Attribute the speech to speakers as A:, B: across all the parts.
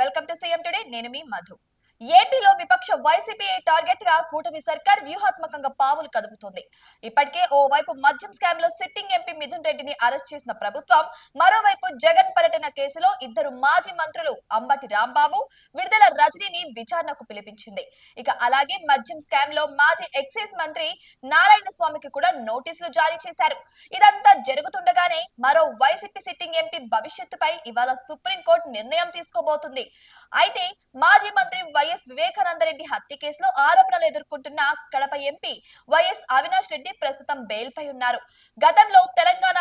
A: Welcome to CM today. నేను మీ మధు. ఏపీలో విపక్ష వైసీపీ టార్గెట్గా కూటమి సర్కార్ వ్యూహాత్మకంగా పావులు కదుపుతోంది. ఇప్పటికే ఓవైపు మద్యం స్కామ్లో సిట్టింగ్ ఎంపీ మిథున్ రెడ్డిని అరెస్ట్ చేసిన ప్రభుత్వం మరోవైపు జగన్ పర్యటన కేసులో ఇద్దరు మాజీ మంత్రులు అంబటి రాంబాబు విడుదల రజనీని విచారణకు పిలిపించింది. ఇక అలాగే మద్యం స్కామ్లో మాజీ ఎక్సైజ్ మంత్రి నారాయణ స్వామికి కూడా నోటీసులు జారీ చేశారు. ఇదంతా జరుగుతుండగానే మరో వైసీపీ సిట్టింగ్ ఎంపీ భవిష్యత్తుపై ఇవాళ సుప్రీంకోర్టు నిర్ణయం తీసుకోబోతుంది. అయితే మాజీ మంత్రి వైఎస్ వివేకానంద రెడ్డి హత్య కేసులో ఆరోపణలు ఎదుర్కొంటున్న కడప ఎంపీ వైఎస్ అవినాష్ రెడ్డి ప్రస్తుతం బెయిల్ పై ఉన్నారు. గతంలో తెలంగాణ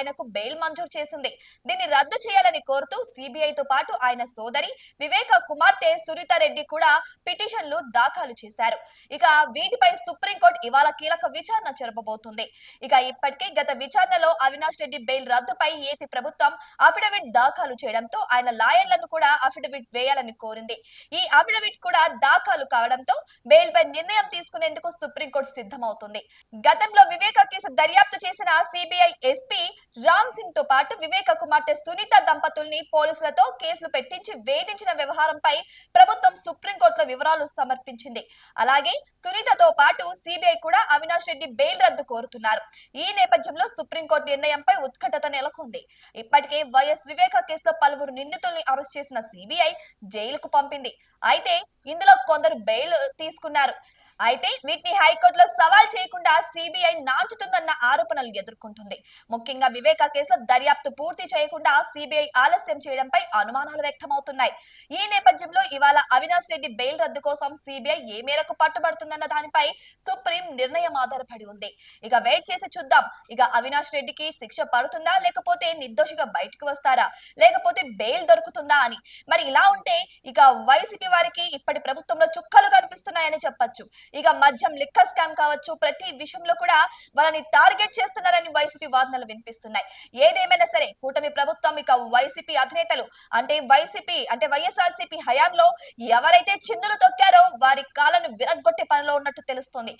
A: ఆయనకు బెయిల్ మంజూరు చేసింది. దీన్ని రద్దు చేయాలని కోరుతూ సిబిఐతో పాటు ఆయన సోదరి వివేక కుమార్తె సునీత రెడ్డి కూడా పిటిషన్లు దాఖలు చేశారు. ఇక వీటిపై సుప్రీంకోర్టు ఇవాళ కీలక విచారణ జరపబోతుంది. ఇక ఇప్పటికే గత విచారణలో అవినాష్ రెడ్డి బెయిల్ రద్దుపై ఏపీ ప్రభుత్వం అఫిడవిట్ దాఖలు చేయడంతో ఆయన లాయర్లను కూడా అఫిడవిట్ వేయాలని కోరింది. ఈ అఫిడవిట్ కూడా దాఖలు కావడంతో బెయిల్ పై నిర్ణయం తీసుకునేందుకు సుప్రీంకోర్టు సిద్ధమవుతుంది. గతంలో వివేక కేసు దర్యాప్తు చేసిన సిబిఐ ఎస్పీ రామ్ సింగ్తో పాటు వివేక కుమార్తె సునీత దంపతుల్ని పోలీసులతో కేసులు పెట్టించి వేధించిన వ్యవహారంపై ప్రభుత్వం సుప్రీంకోర్టులో వివరాలు సమర్పించింది. అలాగే సునీతతో పాటు సిబిఐ కూడా అవినాష్ రెడ్డి బెయిల్ రద్దు కోరుతున్నారు. ఈ నేపథ్యంలో సుప్రీంకోర్టు నిర్ణయంపై ఉత్కంఠత నెలకొంది. ఇప్పటికే వైఎస్ వివేక కేసులో పలువురు నిందితుల్ని అరెస్ట్ చేసిన సిబిఐ జైలుకు పంపింది. అయితే ఇందులో కొందరు బెయిల్ తీసుకున్నారు. అయితే వీటిని హైకోర్టులో సవాల్ చేయకుండా సిబిఐ నాంచుతుందన్న ఆరోపణలు ఎదుర్కొంటుంది. ముఖ్యంగా వివేక కేసులో దర్యాప్తు పూర్తి చేయకుండా సిబిఐ ఆలస్యం చేయడంపై అనుమానాలు వ్యక్తమవుతున్నాయి. ఈ నేపథ్యంలో ఇవాళ అవినాష్ రెడ్డి బెయిల్ రద్దు కోసం సిబిఐ ఏ మేరకు పట్టుబడుతుందన్న దానిపై సుప్రీం నిర్ణయం ఆధారపడి ఉంది. ఇక వెయిట్ చేసి చూద్దాం. ఇక అవినాష్ రెడ్డికి శిక్ష పడుతుందా లేకపోతే నిర్దోషిగా బయటకు వస్తారా? లేకపోతే బెయిల్ దొరుకుతుందా అని. మరి ఇలా ఉంటే ఇక వైసీపీ వారికి ఇప్పటి ప్రభుత్వంలో చుక్కలు కనిపిస్తున్నాయని చెప్పొచ్చు. ఇక మద్యం లిక్కర్ స్కామ్ కావచ్చు ప్రతి విషయంలో కూడా వాళ్ళని టార్గెట్ చేస్తున్నారని వైసీపీ వాదనలు వినిపిస్తున్నాయి. ఏదేమైనా సరే కూటమి ప్రభుత్వం ఇక వైసీపీ అధినేతలు అంటే వైసీపీ అంటే వైఎస్ఆర్సీపీ హయాంలో ఎవరైతే చిందులు తొక్కారో వారి కాలను విరగ్గొట్టే పనిలో ఉన్నట్టు తెలుస్తుంది.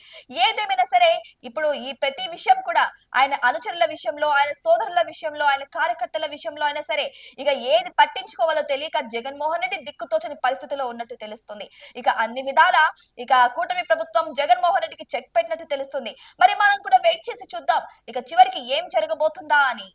A: ఏదేమైనా సరే ఇప్పుడు ఈ ప్రతి విషయం కూడా ఆయన అనుచరుల విషయంలో ఆయన సోదరుల విషయంలో ఆయన కార్యకర్తల విషయంలో అయినా సరే ఇక ఏది పట్టించుకోవాలో తెలియక జగన్మోహన్ రెడ్డి దిక్కుతోచని పరిస్థితిలో ఉన్నట్టు తెలుస్తుంది. ఇక అన్ని విధాల ఇక కూటమి ప్రభుత్వం జగన్మోహన్ రెడ్డికి చెక్ పెట్టినట్టు తెలుస్తుంది. మరి మనం కూడా వెయిట్ చేసి చూద్దాం. ఇక చివరికి ఏం జరగబోతుందా అని.